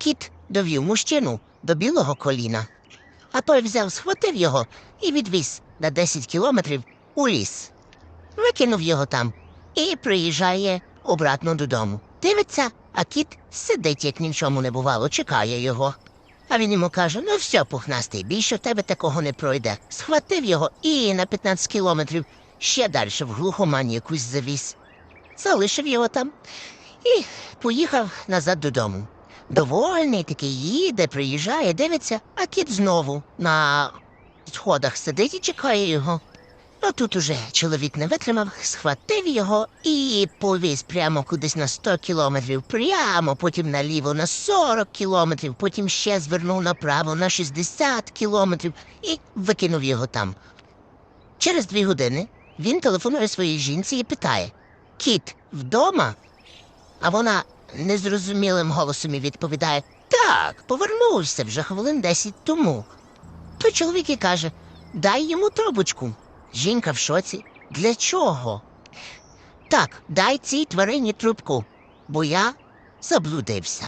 Кіт довів мужчину до білого коліна, а той взяв, схватив його і відвіз на 10 кілометрів у ліс. Викинув його там і приїжджає обратно додому. Дивиться, а кіт сидить, як ні в чому не бувало, чекає його. А він йому каже: ну все, пухнастий, більше в тебе такого не пройде. Схватив його і на 15 кілометрів ще далі в глухомані якусь завіз. Залишив його там і поїхав назад додому. Довольний такий їде, приїжджає, дивиться, а кіт знову на сходах сидить і чекає його. Ну тут уже чоловік не витримав, схватив його і повіз прямо кудись на 100 кілометрів, прямо, потім наліво на 40 кілометрів, потім ще звернув направо на 60 кілометрів і викинув його там. Через дві години він телефонує своїй жінці і питає: Кіт вдома? А вона незрозумілим голосом і відповідає: Так, повернувся вже хвилин 10 тому. Той чоловік і каже: Дай йому трубочку. Жінка в шоці. Для чого? Так, дай цій тварині трубку, бо я заблудився.